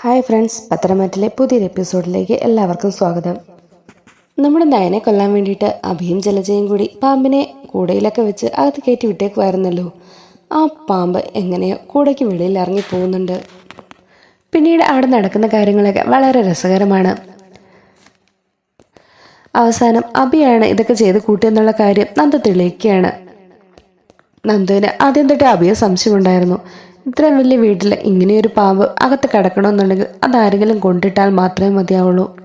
Hi friends പത്തനംതിട്ടയിലെ പുതിയൊരു എപ്പിസോഡിലേക്ക് എല്ലാവർക്കും സ്വാഗതം. നമ്മുടെ നയനെ കൊല്ലാൻ വേണ്ടിയിട്ട് അഭിയും ജലജയും കൂടി പാമ്പിനെ കൂടയിലൊക്കെ വെച്ച് അകത്ത് കയറ്റി വിട്ടേക്കുമായിരുന്നല്ലോ ആ പാമ്പ് എങ്ങനെയോ കൂടയ്ക്ക് വെളിയിൽ ഇറങ്ങി പോകുന്നുണ്ട്. പിന്നീട് അവിടെ നടക്കുന്ന കാര്യങ്ങളൊക്കെ വളരെ രസകരമാണ്. അവസാനം അഭിയാണ് ഇതൊക്കെ ചെയ്ത് കൂട്ടിയെന്നുള്ള കാര്യം നന്ദ തെളിയിക്കുകയാണ്. നന്ദുവിന് ആദ്യം തൊട്ടേ അഭിയെ സംശയമുണ്ടായിരുന്നു. ഇത്രയും വലിയ വീട്ടിൽ ഇങ്ങനെയൊരു പാമ്പ് അകത്ത് കിടക്കണമെന്നുണ്ടെങ്കിൽ അതാരെങ്കിലും കൊണ്ടിട്ടാൽ മാത്രമേ മതിയാവുള്ളൂ.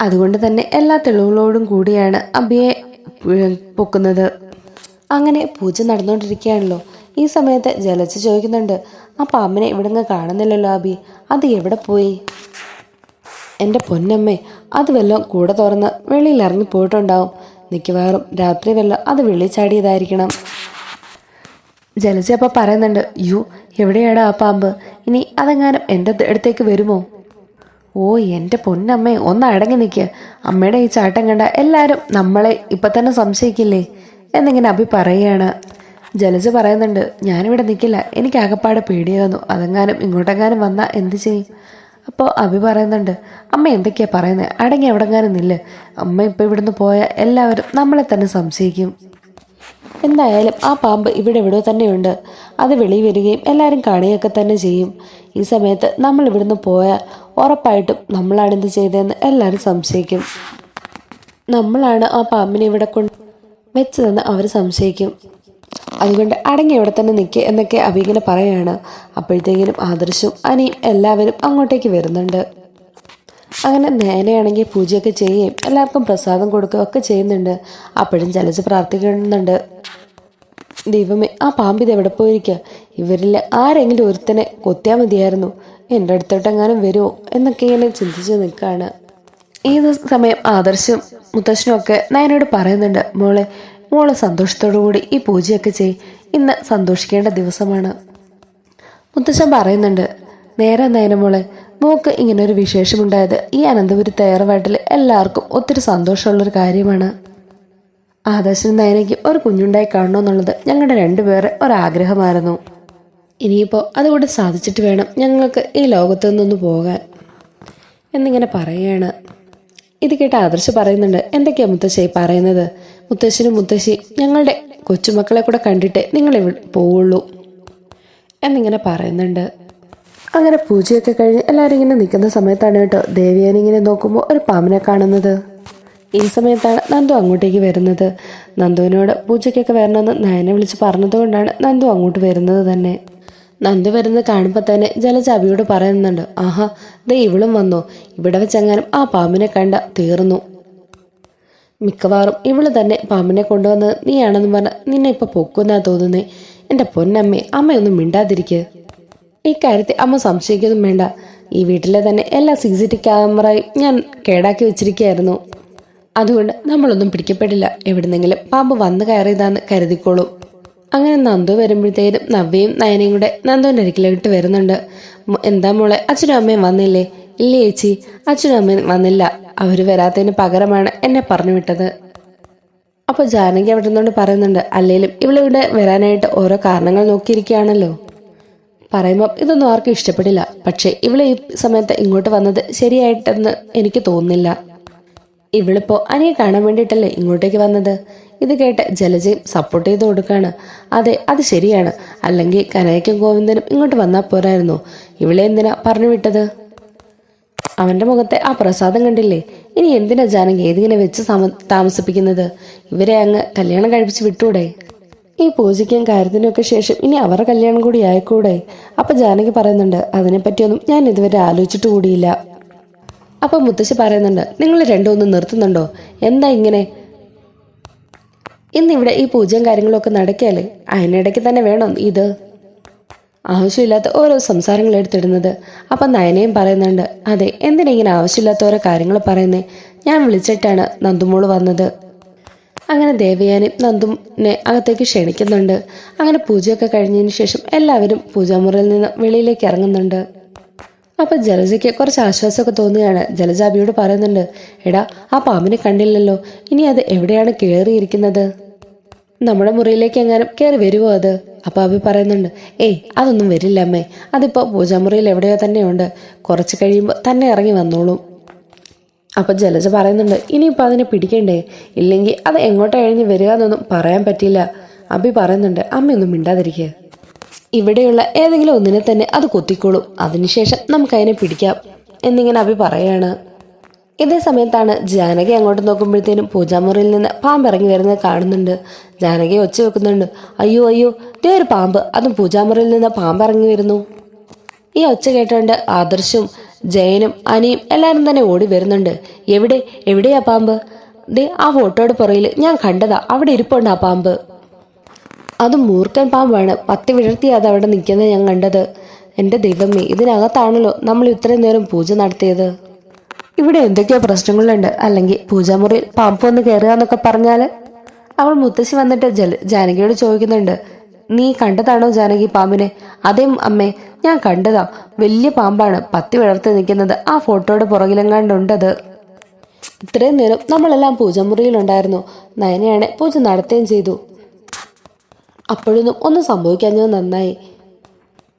അതുകൊണ്ട് തന്നെ എല്ലാ തെളിവുകളോടും കൂടിയാണ് അബിയെ പൊക്കുന്നത്. അങ്ങനെ പൂജ നടന്നുകൊണ്ടിരിക്കുകയാണല്ലോ. ഈ സമയത്ത് ജലച്ച് ചോദിക്കുന്നുണ്ട് ആ പാമ്പിനെ ഇവിടുന്ന് കാണുന്നില്ലല്ലോ അബി? അത് എവിടെ പോയി? എന്റെ പൊന്നമ്മേ അത് വല്ലതും കൂടെ തുറന്ന് വെളിയിൽ ഇറങ്ങി പോയിട്ടുണ്ടാവും. മിക്കവാറും രാത്രി വല്ലതും അത് വെളി ചാടിയതായിരിക്കണം. ജലജ അപ്പം പറയുന്നുണ്ട് യു എവിടെയാടാ ആ പാമ്പ്? ഇനി അതെങ്ങാനും എന്റെ അടുത്തേക്ക് വരുമോ? ഓ എന്റെ പൊന്നമ്മേ ഒന്ന് അടങ്ങി നിൽക്ക് അമ്മയുടെ ഈ ചാട്ടം കണ്ട എല്ലാവരും നമ്മളെ ഇപ്പം തന്നെ സംശയിക്കില്ലേ? എന്നിങ്ങനെ അഭി പറയുകയാണ് ജലജ പറയുന്നുണ്ട് ഞാനിവിടെ നിൽക്കില്ല എനിക്ക് ആകപ്പാടെ പേടിയാകുന്നു അതെങ്ങാനും ഇങ്ങോട്ടെങ്ങാനും വന്നാൽ എന്ത് ചെയ്യും? അപ്പോൾ അഭി പറയുന്നുണ്ട് അമ്മ എന്തൊക്കെയാ പറയുന്നത് അടങ്ങി എവിടെങ്ങാനും നില്ല്. അമ്മ ഇപ്പോൾ ഇവിടുന്ന് പോയാൽ എല്ലാവരും നമ്മളെ തന്നെ സംശയിക്കും. എന്തായാലും ആ പാമ്പ് ഇവിടെ എവിടെയോ തന്നെയുണ്ട്. അത് വെളി വരികയും എല്ലാവരും കാണുകയൊക്കെ തന്നെ ചെയ്യും. ഈ സമയത്ത് നമ്മൾ ഇവിടുന്ന് പോയാൽ ഉറപ്പായിട്ടും നമ്മളാണ് ഇത് ചെയ്തതെന്ന് എല്ലാവരും സംശയിക്കും. നമ്മളാണ് ആ പാമ്പിനെ ഇവിടെ കൊണ്ട് വെച്ചതെന്ന് അവർ സംശയിക്കും. അതുകൊണ്ട് അടങ്ങി ഇവിടെ തന്നെ നിൽക്കുക എന്നൊക്കെ അഭിങ്ങനെ പറയുകയാണ് അപ്പോഴത്തേക്കിനും ആദർശും അനിയും എല്ലാവരും അങ്ങോട്ടേക്ക് വരുന്നുണ്ട്. അങ്ങനെ നേരെയാണെങ്കിൽ പൂജയൊക്കെ ചെയ്യുകയും എല്ലാവർക്കും പ്രസാദം കൊടുക്കുകയും ഒക്കെ ചെയ്യുന്നുണ്ട്. അപ്പോഴും ചലച്ച് പ്രാർത്ഥിക്കുന്നുണ്ട്. ദൈവമേ ആ പാമ്പ് ഇത് എവിടെ പോയിരിക്കുക ഇവരിൽ ആരെങ്കിലും ഒരുത്തനെ കൊത്തിയാൽ മതിയായിരുന്നു. എന്റെ അടുത്തോട്ടെങ്ങാനും വരുമോ? എന്നൊക്കെ ഇങ്ങനെ ചിന്തിച്ച് നിൽക്കുകയാണ്. ഈ സമയം ആദർശം മുത്തശ്ശനും ഒക്കെ നയനോട് പറയുന്നുണ്ട് മോളെ മോളെ സന്തോഷത്തോടു കൂടി ഈ പൂജയൊക്കെ ചെയ്. ഇന്ന് സന്തോഷിക്കേണ്ട ദിവസമാണ്. മുത്തശ്ശൻ പറയുന്നുണ്ട് നേരെ നയന മോളെ മോക്ക് ഇങ്ങനൊരു വിശേഷമുണ്ടായത്. ഈ അനന്തപുരി തയ്യാറവാട്ടിൽ എല്ലാവർക്കും ഒത്തിരി സന്തോഷമുള്ളൊരു കാര്യമാണ്. ആദർശനും നയനയ്ക്കും ഒരു കുഞ്ഞുണ്ടായി കാണണമെന്നുള്ളത് ഞങ്ങളുടെ രണ്ടുപേരെ ഒരാഗ്രഹമായിരുന്നു. ഇനിയിപ്പോൾ അതുകൂടെ സാധിച്ചിട്ട് വേണം ഞങ്ങൾക്ക് ഈ ലോകത്തു നിന്നൊന്ന് പോകാൻ. എന്നിങ്ങനെ പറയുകയാണ്. ഇത് കേട്ട് ആദർശ് പറയുന്നുണ്ട് എന്തൊക്കെയാ മുത്തശ്ശി പറയുന്നത്? മുത്തശ്ശനും മുത്തശ്ശി ഞങ്ങളുടെ കൊച്ചുമക്കളെ കൂടെ കണ്ടിട്ടേ നിങ്ങൾ ഇവിടെ പോവുള്ളൂ. എന്നിങ്ങനെ പറയുന്നുണ്ട്. അങ്ങനെ പൂജയൊക്കെ കഴിഞ്ഞ് എല്ലാവരും ഇങ്ങനെ നിൽക്കുന്ന സമയത്താണ് കേട്ടോ ദേവിയാൻ ഇങ്ങനെ നോക്കുമ്പോൾ ഒരു പാമ്പിനെ കാണുന്നത്. ഈ സമയത്താണ് നന്ദു അങ്ങോട്ടേക്ക് വരുന്നത്. നന്ദുവിനോട് പൂജയ്ക്കൊക്കെ വരണമെന്ന് നയനെ വിളിച്ച് പറഞ്ഞതുകൊണ്ടാണ് നന്ദു അങ്ങോട്ട് വരുന്നത് തന്നെ. നന്ദു വരുന്നത് കാണുമ്പോൾ തന്നെ ജലജാബിയോട് പറയുന്നുണ്ട് ആഹാ ദേ ഇവളും വന്നു. ഇവിടെ വെച്ചെങ്ങാനും ആ പാമ്പിനെ കണ്ട തീർന്നു. മിക്കവാറും ഇവൾ തന്നെ പാമ്പിനെ കൊണ്ടുവന്നത് നീയാണെന്ന് പറഞ്ഞ് നിന്നെ ഇപ്പൊ പൊക്കുന്നാ തോന്നുന്നേ. എന്റെ പൊന്നമ്മേ അമ്മയൊന്നും മിണ്ടാതിരിക്കുക ഇക്കാര്യത്തിൽ അമ്മ സംശയിക്കൊന്നും വേണ്ട. ഈ വീട്ടിലെ തന്നെ എല്ലാ സി സി ടി ക്യാമറയും ഞാൻ കേടാക്കി വെച്ചിരിക്കുകയായിരുന്നു. അതുകൊണ്ട് നമ്മളൊന്നും പിടിക്കപ്പെടില്ല. എവിടുന്നെങ്കിലും പാമ്പ് വന്നു കയറിയതാന്ന് കരുതിക്കോളൂ. അങ്ങനെ നന്ദു വരുമ്പോഴത്തേനും നവ്യയും നയനയും കൂടെ നന്ദുവിന്റെ അരികിലോട്ട് വരുന്നുണ്ട്. എന്താ മോളെ? അച്ഛനും അമ്മയും വന്നില്ലേ? ഇല്ല ചേച്ചി? അച്ഛനും അമ്മയും വന്നില്ല. അവർ വരാത്തതിന് പകരമാണ് എന്നെ പറഞ്ഞു വിട്ടത്. അപ്പോൾ ജാനകി അവിടെ നിന്നുകൊണ്ട് പറയുന്നുണ്ട് അല്ലേലും ഇവളിവിടെ വരാനായിട്ട് ഓരോ കാരണങ്ങൾ നോക്കിയിരിക്കുകയാണല്ലോ. പറയുമ്പോൾ ഇതൊന്നും ആർക്കും ഇഷ്ടപ്പെടില്ല. പക്ഷേ ഇവളെ ഈ സമയത്ത് ഇങ്ങോട്ട് വന്നത് ശരിയായിട്ടെന്ന് എനിക്ക് തോന്നുന്നില്ല. ഇവളിപ്പോ അനിയെ കാണാൻ വേണ്ടിയിട്ടല്ലേ ഇങ്ങോട്ടേക്ക് വന്നത്? ഇത് കേട്ട് ജലജയും സപ്പോർട്ട് ചെയ്ത് കൊടുക്കാണ്. അതെ അത് ശരിയാണ്. അല്ലെങ്കിൽ കനയ്ക്കും ഗോവിന്ദനും ഇങ്ങോട്ട് വന്നാൽ പോരായിരുന്നു. ഇവളെ എന്തിനാ പറഞ്ഞു വിട്ടത്? അവന്റെ മുഖത്തെ ആ പ്രസാദം കണ്ടില്ലേ? ഇനി എന്തിനാ ജാനകി ഏതിങ്ങനെ വെച്ച് താമസിപ്പിക്കുന്നത്? ഇവരെ അങ്ങ് കല്യാണം കഴിപ്പിച്ച് വിട്ടൂടെ? ഈ പൂജയ്ക്കും കാര്യത്തിനൊക്കെ ശേഷം ഇനി അവരുടെ കല്യാണം കൂടി ആയിക്കൂടെ? അപ്പൊ ജാനകി പറയുന്നുണ്ട് അതിനെപ്പറ്റിയൊന്നും ഞാൻ ഇതുവരെ ആലോചിച്ചിട്ട് കൂടിയില്ല. അപ്പൊ മുത്തശ്ശി പറയുന്നുണ്ട് നിങ്ങൾ രണ്ടും ഒന്ന് നിർത്തുന്നുണ്ടോ? എന്താ ഇങ്ങനെ? ഇന്നിവിടെ ഈ പൂജയും കാര്യങ്ങളൊക്കെ നടക്കിയാലേ അതിനിടയ്ക്ക് തന്നെ വേണം ഇത്? ആവശ്യമില്ലാത്ത ഓരോ സംസാരങ്ങൾ എടുത്തിടുന്നത്. അപ്പം നയനയും പറയുന്നുണ്ട് അതെ എന്തിനാ ഇങ്ങനെ ആവശ്യമില്ലാത്ത ഓരോ കാര്യങ്ങൾ പറയുന്നേ? ഞാൻ വിളിച്ചിട്ടാണ് നന്ദുമോൾ വന്നത്. അങ്ങനെ ദേവയാനും നന്ദുനെ അകത്തേക്ക് ക്ഷണിക്കുന്നുണ്ട്. അങ്ങനെ പൂജയൊക്കെ കഴിഞ്ഞതിന് ശേഷം എല്ലാവരും പൂജാമുറിയിൽ നിന്ന് വെളിയിലേക്ക് ഇറങ്ങുന്നുണ്ട്. അപ്പൊ ജലജയ്ക്ക് കുറച്ച് ആശ്വാസമൊക്കെ തോന്നുകയാണ്. ജലജ അബിയോട് പറയുന്നുണ്ട് എടാ ആ പാമ്പിനെ കണ്ടില്ലല്ലോ. ഇനി അത് എവിടെയാണ് കയറിയിരിക്കുന്നത് നമ്മുടെ മുറിയിലേക്ക് എങ്ങാനും കയറി വരുമോ അത്? അപ്പോൾ അബി പറയുന്നുണ്ട് ഏയ് അതൊന്നും വരില്ല അമ്മേ. അതിപ്പോൾ പൂജാമുറിയിൽ എവിടെയോ തന്നെയുണ്ട്. കുറച്ച് കഴിയുമ്പോൾ തന്നെ ഇറങ്ങി വന്നോളും. അപ്പോൾ ജലജ പറയുന്നുണ്ട് ഇനിയിപ്പോൾ അതിനെ പിടിക്കണ്ടേ? ഇല്ലെങ്കിൽ അത് എങ്ങോട്ട് എഴുതി വരിക എന്നൊന്നും പറയാൻ പറ്റില്ല. അബി പറയുന്നുണ്ട് അമ്മയൊന്നും മിണ്ടാതിരിക്കുക ഇവിടെയുള്ള ഏതെങ്കിലും ഒന്നിനെ തന്നെ അത് കൊത്തിക്കോളും. അതിനുശേഷം നമുക്കതിനെ പിടിക്കാം. എന്നിങ്ങനെ അബി പറയാണ്. ഇതേ സമയത്താണ് ജാനകി അങ്ങോട്ട് നോക്കുമ്പോഴത്തേനും പൂജാമുറിയിൽ നിന്ന് പാമ്പ് ഇറങ്ങി വരുന്നത് കാണുന്നുണ്ട്. ജാനകി ഒച്ച വെക്കുന്നുണ്ട് അയ്യോ അയ്യോ ഇതേ ഒരു പാമ്പ്. അതും പൂജാമുറിയിൽ നിന്ന് പാമ്പ് ഇറങ്ങി വരുന്നു. ഈ ഒച്ച കേട്ടുകൊണ്ട് ആദർശും ജയനും അനിയും എല്ലാവരും തന്നെ ഓടി വരുന്നുണ്ട്. എവിടെ? എവിടെയാ പാമ്പ്? ദേ ആ ഫോട്ടോയുടെ പുറയിൽ ഞാൻ കണ്ടതാ. അവിടെ ഇരിപ്പുണ്ട് ആ പാമ്പ്. അത് മൂർക്കൻ പാമ്പാണ്. പത്തി വിടർത്തി അത് അവിടെ നിൽക്കുന്നത് ഞാൻ കണ്ടത്. എന്റെ ദൈവമേ ഇതിനകത്താണല്ലോ നമ്മൾ ഇത്രയും നേരം പൂജ നടത്തിയത്. ഇവിടെ എന്തൊക്കെയോ പ്രശ്നങ്ങളുണ്ട്. അല്ലെങ്കിൽ പൂജാമുറിയിൽ പാമ്പ് വന്ന് കയറുക എന്നൊക്കെ പറഞ്ഞാൽ അവൾ മുത്തശ്ശി വന്നിട്ട് ജല ജാനകിയോട് ചോദിക്കുന്നുണ്ട്. നീ കണ്ടതാണോ ജാനകി പാമ്പിനെ? അതേ അമ്മേ ഞാൻ കണ്ടതാ. വലിയ പാമ്പാണ്. പത്തി വിളർത്തി നിൽക്കുന്നത്. ആ ഫോട്ടോയുടെ പുറകിലെങ്ങാണ്ടുണ്ടത്. ഇത്രയും നേരം നമ്മളെല്ലാം പൂജമുറിയിലുണ്ടായിരുന്നു. നയനയാണ് പൂജ നടത്തുകയും ചെയ്തു. അപ്പോഴൊന്നും ഒന്നും സംഭവിക്കാഞ്ഞത് നന്നായി.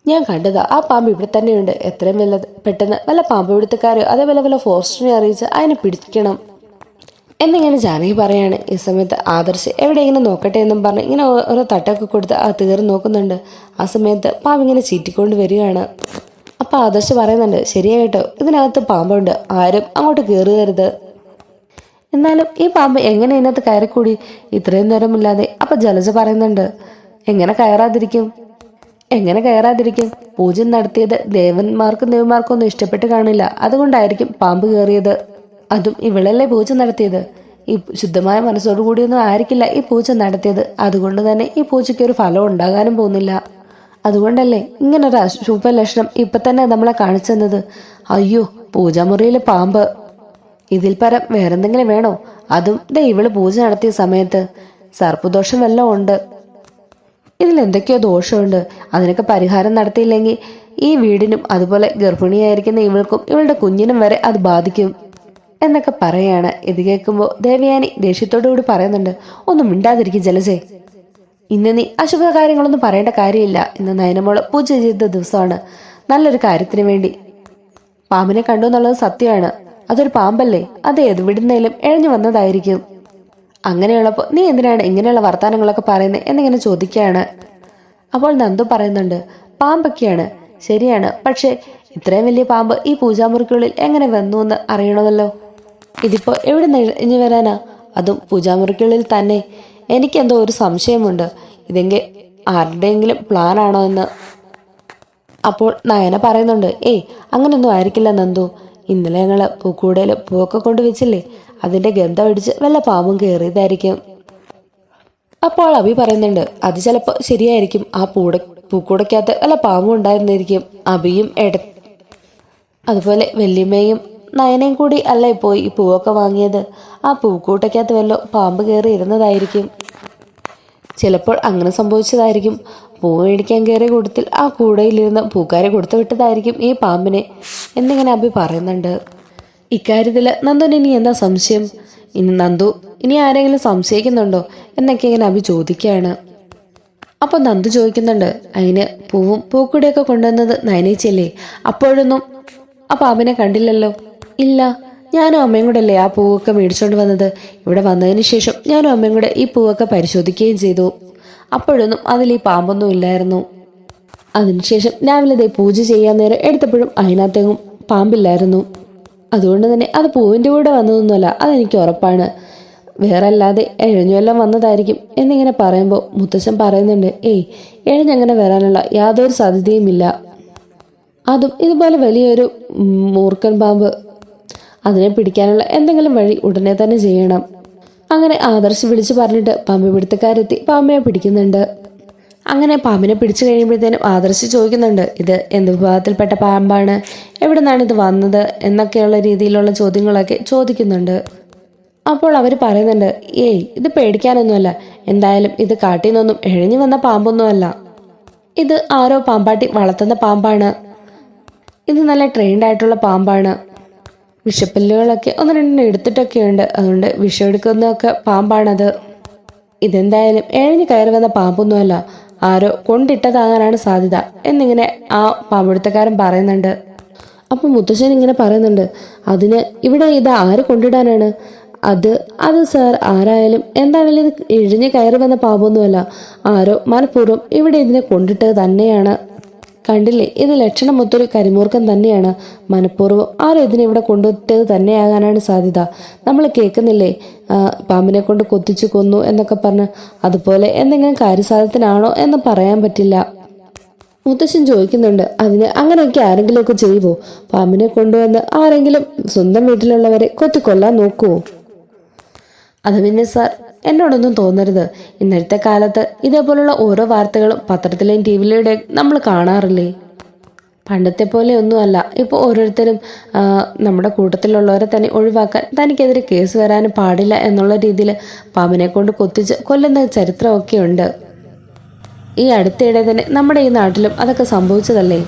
ഞാൻ കണ്ടതാ. ആ പാമ്പ് ഇവിടെ തന്നെയുണ്ട്. എത്രയും വല്ല പെട്ടെന്ന് വല്ല പാമ്പ് പിടുത്തക്കാരോ അതേ വല്ല ഫോറസ്റ്റിനെ അറിയിച്ച് അതിനെ പിടിക്കണം എന്നിങ്ങനെ ജാനകി പറയാണ് ഈ സമയത്ത് ആദർശ് എവിടെ ഇങ്ങനെ നോക്കട്ടെ എന്നും പറഞ്ഞ് ഇങ്ങനെ ഓരോ തട്ടൊക്കെ കൊടുത്ത് ആ തീർന്ന് നോക്കുന്നുണ്ട്. ആ സമയത്ത് പാമ്പ് ഇങ്ങനെ ചീറ്റിക്കൊണ്ട് വരികയാണ്. അപ്പോൾ ആദർശ് പറയുന്നുണ്ട് ശരിയായിട്ടോ ഇതിനകത്ത് പാമ്പുണ്ട് ആരും അങ്ങോട്ട് കയറുകരുത് എന്നാലും ഈ പാമ്പ് എങ്ങനെ ഇതിനകത്ത് കയറിക്കൂടി? ഇത്രയും നേരമില്ലാതെ. അപ്പം ജലജ പറയുന്നുണ്ട് എങ്ങനെ കയറാതിരിക്കും? എങ്ങനെ കയറാതിരിക്കും? പൂജ നടത്തിയത് ദേവന്മാർക്കും ദേവന്മാർക്കും ഒന്നും ഇഷ്ടപ്പെട്ട് കാണില്ല. അതുകൊണ്ടായിരിക്കും പാമ്പ് കയറിയത് അതും ഇവളല്ലേ പൂജ നടത്തിയത്? ഈ ശുദ്ധമായ മനസ്സോടുകൂടിയൊന്നും കൂടിയൊന്നും ആയിരിക്കില്ല ഈ പൂജ നടത്തിയത്. അതുകൊണ്ട് തന്നെ ഈ പൂജയ്ക്ക് ഒരു ഫലം ഉണ്ടാകാനും പോകുന്നില്ല. അതുകൊണ്ടല്ലേ ഇങ്ങനൊരു അശുഭ ലക്ഷണം ഇപ്പൊ തന്നെ നമ്മളെ കാണിച്ചു തന്നത്. അയ്യോ പൂജാമുറിയിലെ പാമ്പ്. ഇതിൽ പരം വേറെന്തെങ്കിലും വേണോ? അതും ദേ ഇവൾ പൂജ നടത്തിയ സമയത്ത്. സർപ്പദോഷം വല്ലതും ഉണ്ട്. ഇതിൽ എന്തൊക്കെയോ ദോഷമുണ്ട്. അതിനൊക്കെ പരിഹാരം നടത്തിയില്ലെങ്കിൽ ഈ വീടിനും അതുപോലെ ഗർഭിണിയായിരിക്കുന്ന ഇവൾക്കും ഇവളുടെ കുഞ്ഞിനും വരെ അത് ബാധിക്കും. എന്നൊക്കെ പറയാണ്. ഇത് കേൾക്കുമ്പോൾ ദേവയാനി ദേഷ്യത്തോടുകൂടി പറയുന്നുണ്ട് ഒന്നും മിണ്ടാതിരിക്കും ജലജേ. ഇന്ന് നീ അശുഭ കാര്യങ്ങളൊന്നും പറയേണ്ട കാര്യമില്ല. ഇന്ന് നയനമോൾ പൂജ ചെയ്ത ദിവസമാണ്. നല്ലൊരു കാര്യത്തിന് വേണ്ടി. പാമ്പിനെ കണ്ടു എന്നുള്ളത് സത്യമാണ്. അതൊരു പാമ്പല്ലേ? അത് ഏത് എഴഞ്ഞു വന്നതായിരിക്കും. അങ്ങനെയുള്ളപ്പോൾ നീ എന്തിനാണ് ഇങ്ങനെയുള്ള വർത്തമാനങ്ങളൊക്കെ പറയുന്നത് എന്നിങ്ങനെ ചോദിക്കുകയാണ്. അപ്പോൾ നന്ദു പറയുന്നുണ്ട് പാമ്പൊക്കെയാണ്. ശരിയാണ്. പക്ഷേ ഇത്രയും വലിയ പാമ്പ് ഈ പൂജാമുറിക്കുള്ളിൽ എങ്ങനെ വന്നു എന്ന് അറിയണമല്ലോ. ഇതിപ്പോ എവിടെ ഇനി വരാനാ? അതും പൂജാമുറിക്കുള്ളിൽ തന്നെ. എനിക്കെന്തോ ഒരു സംശയമുണ്ട്. ഇതെങ്കിൽ ആരുടെയെങ്കിലും പ്ലാൻ ആണോ എന്ന്. അപ്പോൾ നയന പറയുന്നുണ്ട് ഏയ് അങ്ങനൊന്നും ആയിരിക്കില്ല നന്ദു. ഇന്നലെ ഞങ്ങൾ പൂക്കൂടയിൽ പൂവൊക്കെ കൊണ്ടുവച്ചില്ലേ? അതിന്റെ ഗന്ധം അടിച്ച് വല്ല പാമ്പും കയറിയതായിരിക്കും അപ്പോൾ അഭി പറയുന്നുണ്ട് അത് ചിലപ്പോൾ ശരിയായിരിക്കും. ആ പൂട പൂക്കൂടയ്ക്കകത്ത് വല്ല പാമ്പും ഉണ്ടായിരുന്നിരിക്കും അഭിയും എട അതുപോലെ വല്യമ്മയും നയനയും കൂടി അല്ലേ പോയി ഈ പൂവൊക്കെ വാങ്ങിയത്? ആ പൂക്കൂട്ടയ്ക്കകത്ത് വല്ല പാമ്പ് കയറി ഇരുന്നതായിരിക്കും. ചിലപ്പോൾ അങ്ങനെ സംഭവിച്ചതായിരിക്കും. പൂ മേടിക്കാൻ കയറിയ കൂട്ടത്തിൽ ആ കൂടയിലിരുന്ന് പൂക്കാരെ കൊടുത്തു വിട്ടതായിരിക്കും ഈ പാമ്പിനെ എന്നിങ്ങനെ അഭി പറയുന്നുണ്ട്. ഇക്കാര്യത്തിൽ നന്ദുന് ഇനി എന്താ സംശയം? ഇനി നന്ദു ഇനി ആരെങ്കിലും സംശയിക്കുന്നുണ്ടോ? എന്നൊക്കെ ഇങ്ങനെ അഭി ചോദിക്കുകയാണ്. അപ്പൊ നന്ദു ചോദിക്കുന്നുണ്ട് അതിന് പൂവും പൂക്കുടിയൊക്കെ കൊണ്ടുവന്നത് നയനേച്ചല്ലേ അപ്പോഴൊന്നും ആ പാമ്പിനെ കണ്ടില്ലല്ലോ? ഇല്ല ഞാനും അമ്മയും കൂടെ അല്ലേ ആ പൂവൊക്കെ മേടിച്ചോണ്ട് വന്നത്. ഇവിടെ വന്നതിന് ശേഷം ഞാനും അമ്മയും കൂടെ ഈ പൂവൊക്കെ പരിശോധിക്കുകയും ചെയ്തു. അപ്പോഴൊന്നും അതിൽ ഈ പാമ്പൊന്നും ഇല്ലായിരുന്നു. അതിനുശേഷം രാവിലെ ദേ പൂജ ചെയ്യാൻ നേരം എടുത്തപ്പോഴും അതിനകത്തെങ്ങും പാമ്പില്ലായിരുന്നു. അതുകൊണ്ട് തന്നെ അത് പൂവിന്റെ കൂടെ വന്നതൊന്നുമല്ല അതെനിക്ക് ഉറപ്പാണ്. വേറെ അല്ലാതെ എഴഞ്ഞുവെല്ലാം വന്നതായിരിക്കും എന്നിങ്ങനെ പറയുമ്പോൾ മുത്തശ്ശൻ പറയുന്നുണ്ട് ഏയ് എഴഞ്ഞങ്ങനെ വരാനുള്ള യാതൊരു സാധ്യതയുമില്ല. അതും ഇതുപോലെ വലിയൊരു മൂർക്കൻ പാമ്പ് അതിനെ പിടിക്കാനുള്ള എന്തെങ്കിലും വഴി ഉടനെ തന്നെ ചെയ്യണം. അങ്ങനെ ആദർശ് വിളിച്ചു പറഞ്ഞിട്ട് പാമ്പ് പിടുത്തക്കാരെത്തി പാമ്പിനെ പിടിക്കുന്നുണ്ട്. അങ്ങനെ പാമ്പിനെ പിടിച്ചു കഴിയുമ്പോഴത്തേനും ആദർശ് ചോദിക്കുന്നുണ്ട് ഇത് എന്ത് വിഭാഗത്തിൽപ്പെട്ട പാമ്പാണ്? എവിടെ നിന്നാണ് ഇത് വന്നത്? എന്നൊക്കെയുള്ള രീതിയിലുള്ള ചോദ്യങ്ങളൊക്കെ ചോദിക്കുന്നുണ്ട്. അപ്പോൾ അവർ പറയുന്നുണ്ട് ഏയ് ഇത് പേടിക്കാനൊന്നുമല്ല. എന്തായാലും ഇത് കാട്ടിൽ നിന്നൊന്നും എഴഞ്ഞു വന്ന പാമ്പൊന്നുമല്ല. ഇത് ആരോ പാമ്പാട്ടി വളർത്തുന്ന പാമ്പാണ്. ഇത് നല്ല ട്രെയിൻഡ് ആയിട്ടുള്ള പാമ്പാണ്. വിഷപ്പല്ലുകളൊക്കെ ഒന്ന് രണ്ടെണ്ണം എടുത്തിട്ടൊക്കെ ഉണ്ട് അതുകൊണ്ട് വിഷം എടുക്കുന്നതൊക്കെ പാമ്പാണത്. ഇതെന്തായാലും എഴഞ്ഞു കയറി വന്ന പാമ്പൊന്നുമല്ല ആരോ കൊണ്ടിട്ടതാകാനാണ് സാധ്യത എന്നിങ്ങനെ ആ പാമ്പെടുത്തക്കാരൻ പറയുന്നുണ്ട്. അപ്പം മുത്തശ്ശൻ ഇങ്ങനെ പറയുന്നുണ്ട് അതിന് ഇവിടെ ഇത് ആര് കൊണ്ടിടാനാണ്? അത് അത് സാർ ആരായാലും എന്താണെങ്കിലും ഇത് ഇഴിഞ്ഞ് കയറി വന്ന പാമ്പൊന്നുമല്ല ആരോ മനഃപൂർവം ഇവിടെ ഇതിനെ കൊണ്ടിട്ടത് തന്നെയാണ്. കണ്ടില്ലേ? ഇത് ലക്ഷണം മൊത്തൊരു കരിമൂർക്കം തന്നെയാണ്. മനഃപൂർവം ആരും ഇതിനെ ഇവിടെ കൊണ്ടിട്ടത് തന്നെയാകാനാണ് സാധ്യത. നമ്മൾ കേൾക്കുന്നില്ലേ? പാമ്പിനെ കൊണ്ട് കൊത്തിച്ചു കൊന്നു എന്നൊക്കെ പറഞ്ഞ് അതുപോലെ എന്തെങ്കിലും കാര്യസാധ്യത്തിനാണോ എന്ന് പറയാൻ പറ്റില്ല. മുത്തശ്ശൻ ചോദിക്കുന്നുണ്ട് അതിന് അങ്ങനെയൊക്കെ ആരെങ്കിലുമൊക്കെ ചെയ്യുവോ? പാമ്പിനെ കൊണ്ടുവന്ന് ആരെങ്കിലും സ്വന്തം വീട്ടിലുള്ളവരെ കൊത്തിക്കൊല്ലാൻ നോക്കുവോ? അത് പിന്നെ സാർ എന്നോടൊന്നും തോന്നരുത്. ഇന്നത്തെ കാലത്ത് ഇതേപോലുള്ള ഓരോ വാർത്തകളും പത്രത്തിലെയും ടി വിയിലൂടെയും നമ്മൾ കാണാറില്ലേ? പണ്ടത്തെ പോലെ ഒന്നുമല്ല. ഇപ്പോൾ ഓരോരുത്തരും നമ്മുടെ കൂട്ടത്തിലുള്ളവരെ തന്നെ ഒഴിവാക്കാൻ തനിക്കെതിരെ കേസ് വരാനും പാടില്ല എന്നുള്ള രീതിയിൽ പാമ്പിനെ കൊണ്ട് കൊത്തിച്ച് കൊല്ലുന്ന ചരിത്രമൊക്കെ ഉണ്ട് ഈ അടുത്തിടെ തന്നെ നമ്മുടെ ഈ നാട്ടിലും അതൊക്കെ സംഭവിച്ചതല്ലേ?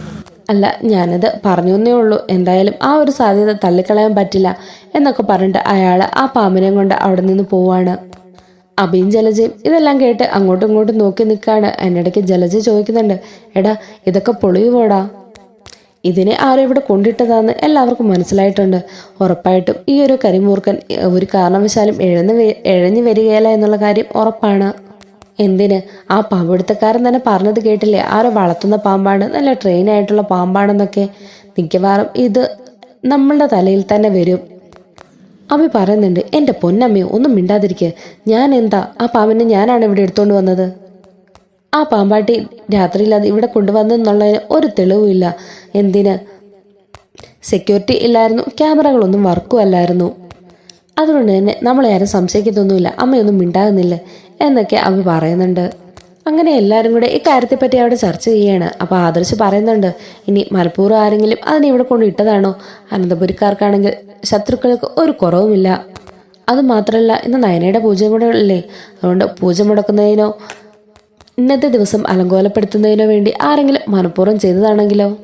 അല്ല ഞാനത് പറഞ്ഞു എന്നേ ഉള്ളൂ. എന്തായാലും ആ ഒരു സാധ്യത തള്ളിക്കളയാൻ പറ്റില്ല എന്നൊക്കെ പറഞ്ഞിട്ട് അയാൾ ആ പാമ്പിനെ കൊണ്ട് അവിടെ നിന്ന് പോവാണ്. അഭിയും ജലജയും ഇതെല്ലാം കേട്ട് അങ്ങോട്ടും ഇങ്ങോട്ടും നോക്കി നിൽക്കാണ്. എന്നിടയ്ക്ക് ജലജ ചോദിക്കുന്നുണ്ട് എടാ ഇതൊക്കെ പൊളിയുമോടാ ഇതിനെ ആരും ഇവിടെ കൊണ്ടിട്ടതാന്ന് എല്ലാവർക്കും മനസ്സിലായിട്ടുണ്ട്. ഉറപ്പായിട്ടും ഈ ഒരു കരിമൂർക്കൻ ഒരു കാരണവശാലും എഴുന്ന എഴഞ്ഞു വരികയില്ല എന്നുള്ള കാര്യം ഉറപ്പാണ്. എന്തിന്? ആ പാമ്പെടുത്തക്കാരൻ തന്നെ പറഞ്ഞത് കേട്ടില്ലേ? ആരെ വളർത്തുന്ന പാമ്പാണ് നല്ല ട്രെയിൻ ആയിട്ടുള്ള പാമ്പാണെന്നൊക്കെ. മിക്കവാറും ഇത് നമ്മളുടെ തലയിൽ തന്നെ വരും. അമ്മ പറയുന്നുണ്ട് എന്റെ പൊന്നമ്മയോ ഒന്നും മിണ്ടാതിരിക്കുക ഞാൻ എന്താ? ആ പാമ്പിനെ ഞാനാണ് ഇവിടെ എടുത്തുകൊണ്ട് വന്നത്. ആ പാമ്പാട്ടി രാത്രിയിൽ അത് ഇവിടെ കൊണ്ടുവന്നെന്നുള്ളതിന് ഒരു തെളിവുമില്ല എന്തിന്? സെക്യൂരിറ്റി ഇല്ലായിരുന്നു ക്യാമറകളൊന്നും വർക്കുമല്ലായിരുന്നു അതുകൊണ്ട് തന്നെ നമ്മളെ ആരും സംശയിക്കത്തൊന്നുമില്ല. അമ്മയൊന്നും മിണ്ടാകുന്നില്ല. എന്നൊക്കെ അവ പറയുന്നുണ്ട്. അങ്ങനെ എല്ലാവരും കൂടെ ഇക്കാര്യത്തെപ്പറ്റി അവിടെ ചർച്ച ചെയ്യാണ്. അപ്പോൾ ആദർശ് പറയുന്നുണ്ട് ഇനി മനഃപൂർവം ആരെങ്കിലും അതിനെ ഇവിടെ കൊണ്ട് ഇട്ടതാണോ? അനന്തപുരിക്കാർക്കാണെങ്കിൽ ശത്രുക്കൾക്ക് ഒരു കുറവുമില്ല. അത് മാത്രമല്ല ഇന്ന് നയനയുടെ പൂജ കൂടെ അല്ലേ അതുകൊണ്ട് പൂജ മുടക്കുന്നതിനോ ഇന്നത്തെ ദിവസം അലങ്കോലപ്പെടുത്തുന്നതിനോ വേണ്ടി ആരെങ്കിലും മനഃപൂർവം ചെയ്തതാണെങ്കിലോ?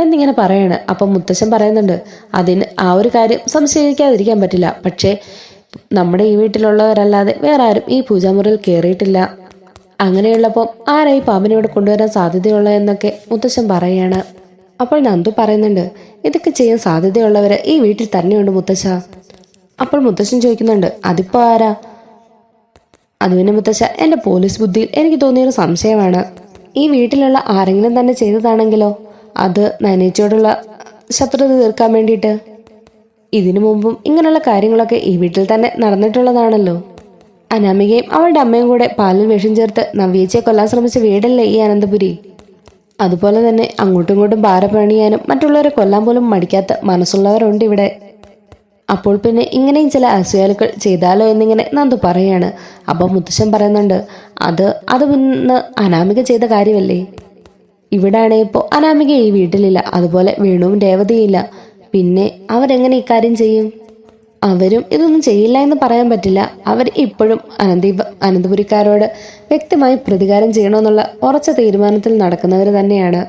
എന്നിങ്ങനെ പറയാണ്. അപ്പം മുത്തശ്ശൻ പറയുന്നുണ്ട് അതിന് ആ ഒരു കാര്യം സംശയിക്കാതിരിക്കാൻ പറ്റില്ല. പക്ഷേ നമ്മുടെ ഈ വീട്ടിലുള്ളവരല്ലാതെ വേറെ ആരും ഈ പൂജാമുറിയിൽ കയറിയിട്ടില്ല അങ്ങനെയുള്ളപ്പോൾ ആരായി പാമ്പിനെ ഇവിടെ കൊണ്ടുവരാൻ സാധ്യതയുള്ളതെന്നൊക്കെ മുത്തശ്ശൻ പറയാണ്. അപ്പോൾ നന്ദു പറയുന്നുണ്ട് ഇതൊക്കെ ചെയ്യാൻ സാധ്യതയുള്ളവര് ഈ വീട്ടിൽ തന്നെയുണ്ട് മുത്തശ്ശ. അപ്പോൾ മുത്തശ്ശൻ ചോദിക്കുന്നുണ്ട് അതിപ്പോ ആരാ? അത് പിന്നെ മുത്തശ്ശ എന്റെ പോലീസ് ബുദ്ധിയിൽ എനിക്ക് തോന്നിയൊരു സംശയമാണ്. ഈ വീട്ടിലുള്ള ആരെങ്കിലും തന്നെ ചെയ്തതാണെങ്കിലോ? അത് നനേച്ചോടുള്ള ശത്രുത തീർക്കാൻ വേണ്ടിയിട്ട്. ഇതിനു മുമ്പും ഇങ്ങനെയുള്ള കാര്യങ്ങളൊക്കെ ഈ വീട്ടിൽ തന്നെ നടന്നിട്ടുള്ളതാണല്ലോ. അനാമികയും അവളുടെ അമ്മയും കൂടെ പാലിൽ വിഷം ചേർത്ത് നവ്യേച്ചയെ കൊല്ലാൻ ശ്രമിച്ച വീടല്ലേ ഈ അനന്തപുരി? അതുപോലെ തന്നെ അങ്ങോട്ടും ഇങ്ങോട്ടും ഭാരപണിയാനും മറ്റുള്ളവരെ കൊല്ലാൻ പോലും മടിക്കാത്ത മനസ്സുള്ളവരുണ്ട് ഇവിടെ. അപ്പോൾ പിന്നെ ഇങ്ങനെയും ചില അസുയാലുക്കൾ ചെയ്താലോ എന്നിങ്ങനെ നന്ദു പറയാണ്. അപ്പം മുത്തശ്ശൻ പറയുന്നുണ്ട് അത് അത് പിന്നെ അനാമിക ചെയ്ത കാര്യമല്ലേ? ഇവിടെ ആണെങ്കിൽ ഇപ്പോൾ അനാമിക ഈ വീട്ടിലില്ല. അതുപോലെ വേണുവും രേവതിയില്ല പിന്നെ അവരെങ്ങനെ ഇക്കാര്യം ചെയ്യും? അവരും ഇതൊന്നും ചെയ്യില്ല എന്ന് പറയാൻ പറ്റില്ല. അവർ ഇപ്പോഴും അനന്തി അനന്തപുരിക്കാരോട് വ്യക്തമായി പ്രതികാരം ചെയ്യണമെന്നുള്ള ഉറച്ച തീരുമാനത്തിൽ നടക്കുന്നവർ തന്നെയാണ്.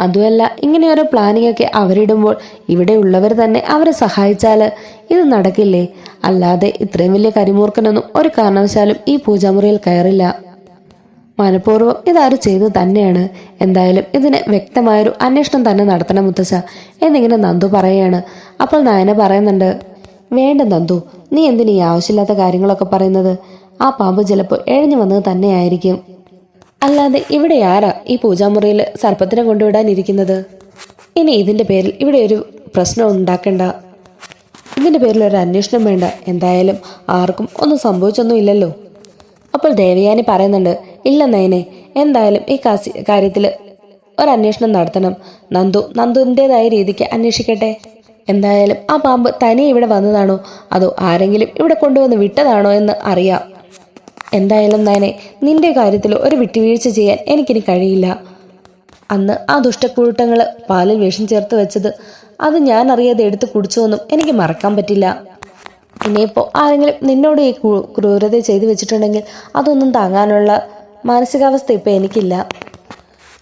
അതുമല്ല ഇങ്ങനെ ഓരോ പ്ലാനിംഗ് ഒക്കെ അവരിടുമ്പോൾ ഇവിടെ ഉള്ളവർ തന്നെ അവരെ സഹായിച്ചാൽ ഇത് നടക്കില്ലേ? അല്ലാതെ ഇത്രയും വലിയ കരിമൂർക്കനൊന്നും ഒരു കാരണവശാലും ഈ പൂജാമുറിയിൽ കയറില്ല. മനഃപൂർവം ഇതാരും ചെയ്തു തന്നെയാണ്. എന്തായാലും ഇതിന് വ്യക്തമായൊരു അന്വേഷണം തന്നെ നടത്തണം മുത്തശ്ശ എന്നിങ്ങനെ നന്ദു പറയുകയാണ്. അപ്പോൾ നയന പറയുന്നുണ്ട് വേണ്ട നന്ദു നീ എന്തിനീ ആവശ്യമില്ലാത്ത കാര്യങ്ങളൊക്കെ പറയുന്നത്? ആ പാമ്പ് ചിലപ്പോൾ എഴഞ്ഞു വന്നത് തന്നെയായിരിക്കും. അല്ലാതെ ഇവിടെ ആരാ ഈ പൂജാമുറിയിൽ സർപ്പത്തിനെ കൊണ്ടുവിടാനിരിക്കുന്നത്? ഇനി ഇതിന്റെ പേരിൽ ഇവിടെ ഒരു പ്രശ്നം ഉണ്ടാക്കണ്ട. ഇതിന്റെ പേരിൽ ഒരു അന്വേഷണം വേണ്ട. എന്തായാലും ആർക്കും ഒന്നും സംഭവിച്ചൊന്നും ഇല്ലല്ലോ അപ്പോൾ ദേവയാനി പറയുന്നുണ്ട് ഇല്ല നയനെ എന്തായാലും ഈ കാസി കാര്യത്തിൽ ഒരു അന്വേഷണം നടത്തണം. നന്ദു നന്ദുവിന്റെതായ രീതിക്ക് അന്വേഷിക്കട്ടെ. എന്തായാലും ആ പാമ്പ് തനിയെ ഇവിടെ വന്നതാണോ? അതോ ആരെങ്കിലും ഇവിടെ കൊണ്ടുവന്ന് വിട്ടതാണോ എന്ന് അറിയാം. എന്തായാലും നയനെ നിന്റെ കാര്യത്തിൽ ഒരു വിട്ടുവീഴ്ച ചെയ്യാൻ എനിക്കിനി കഴിയില്ല. അന്ന് ആ ദുഷ്ടക്കൂട്ടങ്ങൾ പാലിൽ വിഷം ചേർത്ത് വെച്ചത് അത് ഞാൻ അറിയാതെ എടുത്ത് കുടിച്ചോന്നും എനിക്ക് മറക്കാൻ പറ്റില്ല. ഇനിയിപ്പോൾ ആരെങ്കിലും നിന്നോട് ഈ ക്രൂരത ചെയ്തു വെച്ചിട്ടുണ്ടെങ്കിൽ അതൊന്നും താങ്ങാനുള്ള മാനസികാവസ്ഥ ഇപ്പോൾ എനിക്കില്ല.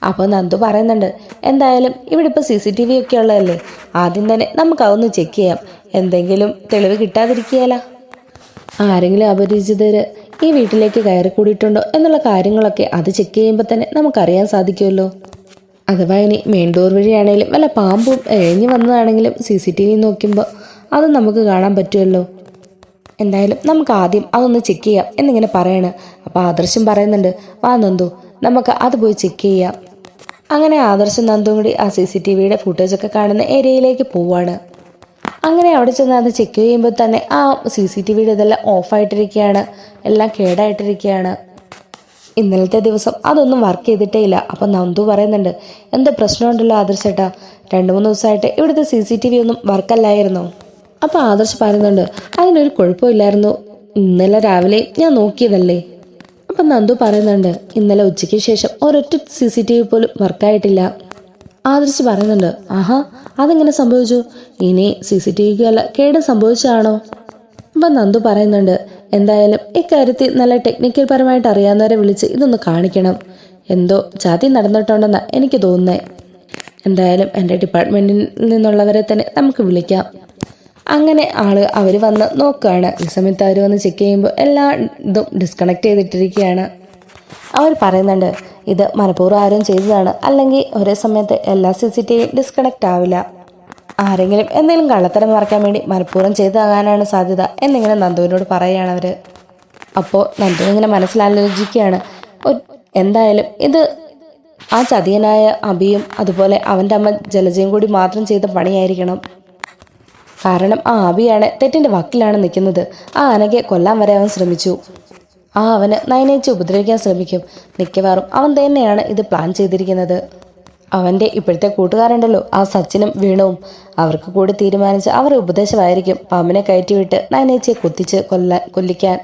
അപ്പോൾ നന്ദു പറയുന്നുണ്ട് എന്തായാലും ഇവിടെ ഇപ്പോൾ സി സി ടി വി ഒക്കെ ഉള്ളതല്ലേ? ആദ്യം തന്നെ നമുക്ക് അതൊന്ന് ചെക്ക് ചെയ്യാം. എന്തെങ്കിലും തെളിവ് കിട്ടാതിരിക്കുകയല്ല. ആരെങ്കിലും അപരിചിതർ ഈ വീട്ടിലേക്ക് കയറി കൂടിയിട്ടുണ്ടോ എന്നുള്ള കാര്യങ്ങളൊക്കെ അത് ചെക്ക് ചെയ്യുമ്പോൾ തന്നെ നമുക്കറിയാൻ സാധിക്കുമല്ലോ. അഥവാ ഇനി മെയിൻ ഡോർ വഴിയാണെങ്കിലും വല്ല പാമ്പും എഴിഞ്ഞു വന്നതാണെങ്കിലും സി സി ടി വി നോക്കുമ്പോൾ അത് നമുക്ക് കാണാൻ പറ്റുമല്ലോ. എന്തായാലും നമുക്ക് ആദ്യം അതൊന്ന് ചെക്ക് ചെയ്യാം എന്നിങ്ങനെ പറയണ്. അപ്പോൾ ആദർശം പറയുന്നുണ്ട് വാ നന്ദു നമുക്ക് അത് പോയി ചെക്ക് ചെയ്യാം. അങ്ങനെ ആദർശം നന്ദും കൂടി ആ സി സി ടി വിയുടെ ഫുട്ടേജൊക്കെ കാണുന്ന ഏരിയയിലേക്ക് പോവാണ്. അങ്ങനെ അവിടെ ചെന്ന് അത് ചെക്ക് ചെയ്യുമ്പോൾ തന്നെ ആ സി സി ടി വിയുടെ ഇതെല്ലാം ഓഫായിട്ടിരിക്കുകയാണ് എല്ലാം കേടായിട്ടിരിക്കുകയാണ്. ഇന്നലത്തെ ദിവസം അതൊന്നും വർക്ക് ചെയ്തിട്ടേ ഇല്ല. അപ്പം നന്ദു പറയുന്നുണ്ട് എന്തോ പ്രശ്നമുണ്ടല്ലോ ആദർശേട്ടാ രണ്ട് മൂന്ന് ദിവസമായിട്ട് ഇവിടുത്തെ സി സി ടി വി ഒന്നും വർക്കല്ലായിരുന്നോ അപ്പോൾ ആദർശ് പറയുന്നുണ്ട് അതിനൊരു കുഴപ്പമില്ലായിരുന്നു. ഇന്നലെ രാവിലെ ഞാൻ നോക്കിയതല്ലേ. അപ്പം നന്ദു പറയുന്നുണ്ട് ഇന്നലെ ഉച്ചയ്ക്ക് ശേഷം ഒരൊറ്റ സി സി ടി വി പോലും വർക്കായിട്ടില്ല. ആദർശ് പറയുന്നുണ്ട് ആഹാ അതെങ്ങനെ സംഭവിച്ചു? ഇനി സി സി ടി വിക്ക് വല്ല കേട് സംഭവിച്ചതാണോ? അപ്പം നന്ദു പറയുന്നുണ്ട് എന്തായാലും ഇക്കാര്യത്തിൽ നല്ല ടെക്നിക്കൽ പരമായിട്ട് അറിയാവുന്നവരെ വിളിച്ച് ഇതൊന്ന് കാണിക്കണം. എന്തോ ചാതി നടന്നിട്ടുണ്ടെന്നാ എനിക്ക് തോന്നുന്നേ. എന്തായാലും എന്റെ ഡിപ്പാർട്ട്മെന്റിൽ നിന്നുള്ളവരെ തന്നെ നമുക്ക് വിളിക്കാം. അങ്ങനെ ആൾ അവർ വന്ന് നോക്കുകയാണ് ഈ സമയത്ത് അവർ വന്ന് ചെക്ക് ചെയ്യുമ്പോൾ എല്ലാ ഇതും ഡിസ്കണക്ട് ചെയ്തിട്ടിരിക്കുകയാണ്. അവർ പറയുന്നുണ്ട് ഇത് മനഃപൂർവം ആരും ചെയ്തതാണ്. അല്ലെങ്കിൽ ഒരേ സമയത്ത് എല്ലാ C C T V disconnect ആവില്ല. ആരെങ്കിലും എന്തെങ്കിലും കള്ളത്തരം മറക്കാൻ വേണ്ടി മനഃപൂർവം ചെയ്താകാനാണ് സാധ്യത എന്നിങ്ങനെ നന്ദുവിനോട് പറയുകയാണ് അവർ അപ്പോൾ നന്ദു ഇങ്ങനെ മനസ്സിലാലോചിക്കുകയാണ് എന്തായാലും ഇത് ആ ചതിയനായ അബിയും അതുപോലെ അവന്റെ അമ്മ ജലജയും കൂടി മാത്രം ചെയ്ത പണിയായിരിക്കണം. കാരണം ആ അബിയാണ് തെറ്റിന്റെ വക്കിലാണ് നിൽക്കുന്നത്. ആ അനഘയെ കൊല്ലാൻ വരെ അവൻ ശ്രമിച്ചു. ആ അവന് നയനേച്ച് ഉപദ്രവിക്കാൻ ശ്രമിക്കും. മിക്കവാറും അവൻ തന്നെയാണ് ഇത് പ്ലാൻ ചെയ്തിരിക്കുന്നത്. അവന്റെ ഇപ്പോഴത്തെ കൂട്ടുകാരുണ്ടല്ലോ ആ സച്ചിനും വീണവും അവർക്ക് കൂടി തീരുമാനിച്ച് അവർ ഉപദേശമായിരിക്കും പാമ്പിനെ കയറ്റിവിട്ട് നയനേച്ചിയെ കുത്തിച്ച് കൊല്ല കൊല്ലിക്കാൻ.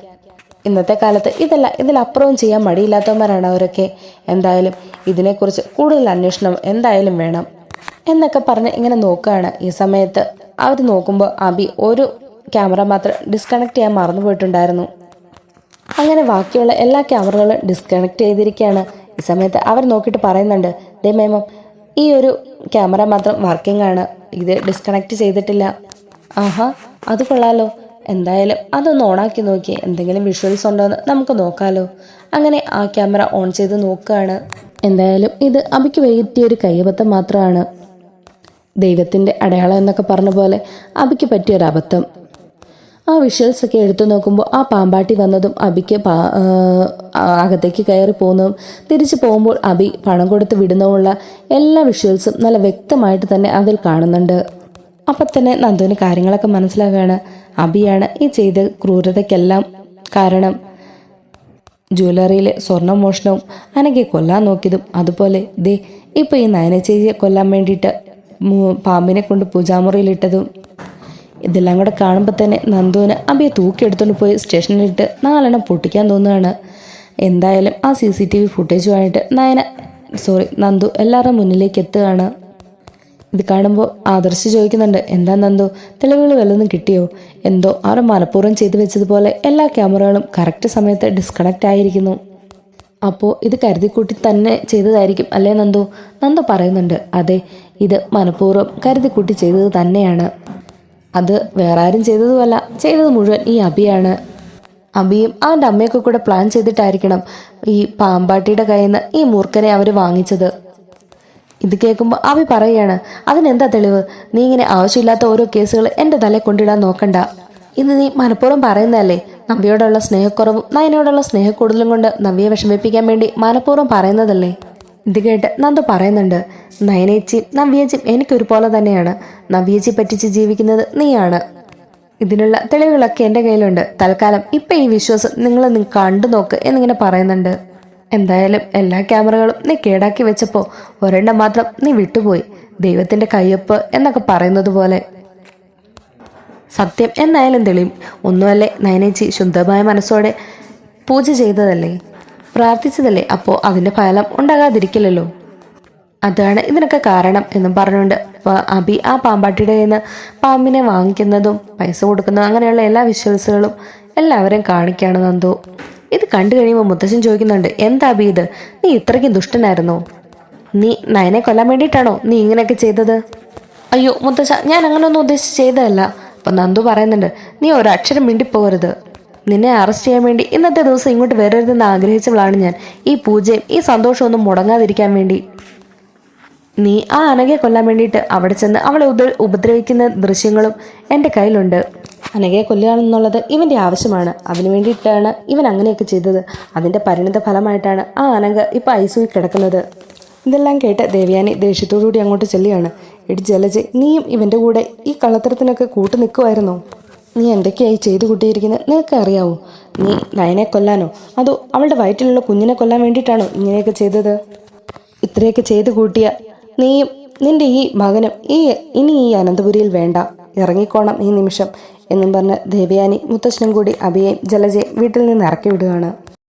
ഇന്നത്തെ കാലത്ത് ഇതല്ല ഇതിലപ്പുറവും ചെയ്യാൻ മടിയില്ലാത്തവന്മാരാണ് അവരൊക്കെ. എന്തായാലും ഇതിനെക്കുറിച്ച് കൂടുതൽ അന്വേഷണം എന്തായാലും വേണം. എന്നൊക്കെ പറഞ്ഞ് ഇങ്ങനെ നോക്കുകയാണ് ഈ സമയത്ത്. അവർ നോക്കുമ്പോൾ അബി ഒരു ക്യാമറ മാത്രം ഡിസ്കണക്ട് ചെയ്യാൻ മറന്നു പോയിട്ടുണ്ടായിരുന്നു. അങ്ങനെ ബാക്കിയുള്ള എല്ലാ ക്യാമറകളും ഡിസ്കണക്ട് ചെയ്തിരിക്കുകയാണ്. ഈ സമയത്ത് അവർ നോക്കിയിട്ട് പറയുന്നുണ്ട് ദേ മേമം ഈ ഒരു ക്യാമറ മാത്രം വർക്കിംഗ് ആണ്. ഇത് ഡിസ്കണക്ട് ചെയ്തിട്ടില്ല. ആഹാ അത് കൊള്ളാലോ. എന്തായാലും അതൊന്ന് ഓണാക്കി നോക്കി എന്തെങ്കിലും വിഷ്വൽസ് ഉണ്ടോ എന്ന് നമുക്ക് നോക്കാലോ. അങ്ങനെ ആ ക്യാമറ ഓൺ ചെയ്ത് നോക്കുകയാണ്. എന്തായാലും ഇത് അമ്മയ്ക്ക് പറ്റിയ ഒരു കയ്യബദ്ധം മാത്രമാണ്. ദൈവത്തിന്റെ അടയാളം എന്നൊക്കെ പറഞ്ഞ പോലെ അബിക്ക് പറ്റിയൊരു അബദ്ധം. ആ വിഷ്വൽസ് ഒക്കെ എടുത്തു നോക്കുമ്പോൾ ആ പാമ്പാട്ടി വന്നതും അബിക്ക് പാ അകത്തേക്ക് കയറി പോകുന്നതും തിരിച്ചു പോകുമ്പോൾ അബി പണം കൊടുത്ത് വിടുന്നതുമുള്ള എല്ലാ വിഷ്വൽസും നല്ല വ്യക്തമായിട്ട് തന്നെ അതിൽ കാണുന്നുണ്ട്. അപ്പം തന്നെ നന്ദുവിന് കാര്യങ്ങളൊക്കെ മനസ്സിലാവുകയാണ്. അബിയാണ് ഈ ചെയ്ത ക്രൂരതയ്ക്കെല്ലാം കാരണം. ജ്വല്ലറിയിലെ സ്വർണ മോഷണവും അനകെ കൊല്ലാൻ നോക്കിയതും അതുപോലെ ദേ ഇപ്പോൾ ഈ നയനച്ചേച്ചിയെ കൊല്ലാൻ വേണ്ടിയിട്ട് പാമ്പിനെ കൊണ്ട് പൂജാമുറിയിലിട്ടതും ഇതെല്ലാം കൂടെ കാണുമ്പോൾ തന്നെ നന്ദുവിന് അബിയെ തൂക്കിയെടുത്തുകൊണ്ട് പോയി സ്റ്റേഷനിലിട്ട് നാലെണ്ണം പൊട്ടിക്കാൻ തോന്നുകയാണ് എന്തായാലും ആ സി സി ടി വി ഫുട്ടേജുമായിട്ട് നയന സോറി നന്ദു എല്ലാവരുടെ മുന്നിലേക്ക് എത്തുകയാണ് ഇത് കാണുമ്പോൾ ആദർശ് ചോദിക്കുന്നുണ്ട് എന്താ നന്ദു തെളിവുകൾ വല്ലതും കിട്ടിയോ? എന്തോ അവർ മനഃപൂർവം ചെയ്തു വെച്ചതുപോലെ എല്ലാ ക്യാമറകളും കറക്റ്റ് സമയത്ത് ഡിസ്കണക്റ്റ് ആയിരിക്കുന്നു. അപ്പോൾ ഇത് കരുതിക്കൂട്ടി തന്നെ ചെയ്തതായിരിക്കും അല്ലേ നന്ദു? നന്ദു പറയുന്നുണ്ട് അതെ ഇത് മനഃപൂർവം കരുതിക്കൂട്ടി ചെയ്തത് തന്നെയാണ്. അത് വേറെ ആരും ചെയ്തതുമല്ല. ചെയ്തത് മുഴുവൻ ഈ അബിയാണ്. അബിയും അവന്റെ അമ്മയൊക്കെ കൂടെ പ്ലാൻ ചെയ്തിട്ടായിരിക്കണം ഈ പാമ്പാട്ടിയുടെ കയ്യിൽ നിന്ന് ഈ മൂർഖനെ അവർ വാങ്ങിച്ചത്. ഇത് കേൾക്കുമ്പോൾ അവി പറയുകയാണ് അതിനെന്താ തെളിവ്? നീ ഇങ്ങനെ ആവശ്യമില്ലാത്ത ഓരോ കേസുകൾ എന്റെ തലയിൽ കൊണ്ടിടാൻ നോക്കണ്ട. ഇത് നീ മനഃപൂർവം പറയുന്നതല്ലേ? നവ്യയോടുള്ള സ്നേഹക്കുറവും നയനോടുള്ള സ്നേഹക്കൂടുതലും കൊണ്ട് നവ്യയെ വിഷമിപ്പിക്കാൻ വേണ്ടി മനഃപൂർവം പറയുന്നതല്ലേ? ഇത് കേട്ട് നന്ദു പറയുന്നുണ്ട് നയനേച്ചിയും നവ്യേച്ചിയും എനിക്കൊരുപോലെ തന്നെയാണ്. നവ്യേച്ചി പറ്റിച്ച് ജീവിക്കുന്നത് നീയാണ്. ഇതിനുള്ള തെളിവുകളൊക്കെ എന്റെ കയ്യിലുണ്ട്. തൽക്കാലം ഇപ്പം ഈ വിശ്വാസം നിങ്ങൾ കണ്ടു നോക്ക് എന്നിങ്ങനെ പറയുന്നുണ്ട്. എന്തായാലും എല്ലാ ക്യാമറകളും നീ കേടാക്കി വെച്ചപ്പോൾ ഒരെണ്ണം മാത്രം നീ വിട്ടുപോയി. ദൈവത്തിന്റെ കയ്യൊപ്പ് എന്നൊക്കെ പറയുന്നത് പോലെ. സത്യം എന്നായാലും തെളിയും. ഒന്നുമല്ലേ നയനേച്ചി ശുദ്ധമായ മനസ്സോടെ പൂജ ചെയ്തതല്ലേ? പ്രാർത്ഥിച്ചതല്ലേ? അപ്പോൾ അതിന്റെ ഫലം ഉണ്ടാകാതിരിക്കില്ലല്ലോ. അതാണ് ഇതിനൊക്കെ കാരണം എന്നും പറഞ്ഞുകൊണ്ട് അബി ആ പാമ്പാട്ടിയുടെ നിന്ന് പാമ്പിനെ വാങ്ങിക്കുന്നതും പൈസ കൊടുക്കുന്നതും അങ്ങനെയുള്ള എല്ലാ വിഷ്വൽസുകളും എല്ലാവരും കാണിക്കുകയാണ് നന്ദു. ഇത് കണ്ടു കഴിയുമ്പോൾ മുത്തശ്ശൻ ചോദിക്കുന്നുണ്ട് എന്താ അബി ഇത്? നീ ഇത്രയ്ക്കും ദുഷ്ടനായിരുന്നോ? നീ നയനെ കൊല്ലാൻ വേണ്ടിയിട്ടാണോ നീ ഇങ്ങനെയൊക്കെ ചെയ്തത്? അയ്യോ മുത്തശ്ശ ഞാൻ അങ്ങനെയൊന്നും ഉദ്ദേശിച്ച് ചെയ്തതല്ല. അപ്പം നന്ദു പറയുന്നുണ്ട് നീ ഒരക്ഷരം മിണ്ടിപ്പോകരുത്. നിന്നെ അറസ്റ്റ് ചെയ്യാൻ വേണ്ടി ഇന്നത്തെ ദിവസം ഇങ്ങോട്ട് വരരുതെന്ന് ആഗ്രഹിച്ചവളാണ് ഞാൻ. ഈ പൂജയും ഈ സന്തോഷമൊന്നും മുടങ്ങാതിരിക്കാൻ വേണ്ടി. നീ ആ അനഘയെ കൊല്ലാൻ വേണ്ടിയിട്ട് അവിടെ ചെന്ന് അവളെ ഉപ ഉപദ്രവിക്കുന്ന ദൃശ്യങ്ങളും എന്റെ കയ്യിലുണ്ട്. അനഘയെ കൊല്ലുക എന്നുള്ളത് ഇവന്റെ ആവശ്യമാണ്. അതിനു വേണ്ടിയിട്ടാണ് ഇവൻ അങ്ങനെയൊക്കെ ചെയ്തത്. അതിന്റെ പരിണിത ഫലമായിട്ടാണ് ആ അനഘ ഇപ്പോൾ ഐസുവിൽ കിടക്കുന്നത്. ഇതെല്ലാം കേട്ട് ദേവ്യാനി ദേഷ്യത്തോടുകൂടി അങ്ങോട്ട് ചെല്ലുകയാണ്. എടി ജലജ് നീയും ഇവന്റെ കൂടെ ഈ കള്ളത്തരത്തിനൊക്കെ കൂട്ടു നിൽക്കുമായിരുന്നോ നീ എന്തൊക്കെയായി ചെയ്തു കൂട്ടിയിരിക്കുന്നത്? നിനക്ക് അറിയാവോ നീ നയനെ കൊല്ലാനോ? അതോ അവളുടെ വയറ്റിലുള്ള കുഞ്ഞിനെ കൊല്ലാൻ വേണ്ടിയിട്ടാണോ ഇങ്ങനെയൊക്കെ ചെയ്തത്? ഇത്രയൊക്കെ ചെയ്തു കൂട്ടിയ നീയും നിന്റെ ഈ മകനും ഈ ഇനി ഈ അനന്തപുരിയിൽ വേണ്ട. ഇറങ്ങിക്കോണം ഈ നിമിഷം എന്നും പറഞ്ഞ് ദേവയാനി മുത്തശ്ശനും കൂടി അഭിയെയും ജലജയും വീട്ടിൽ നിന്ന് ഇറക്കി വിടുകയാണ്.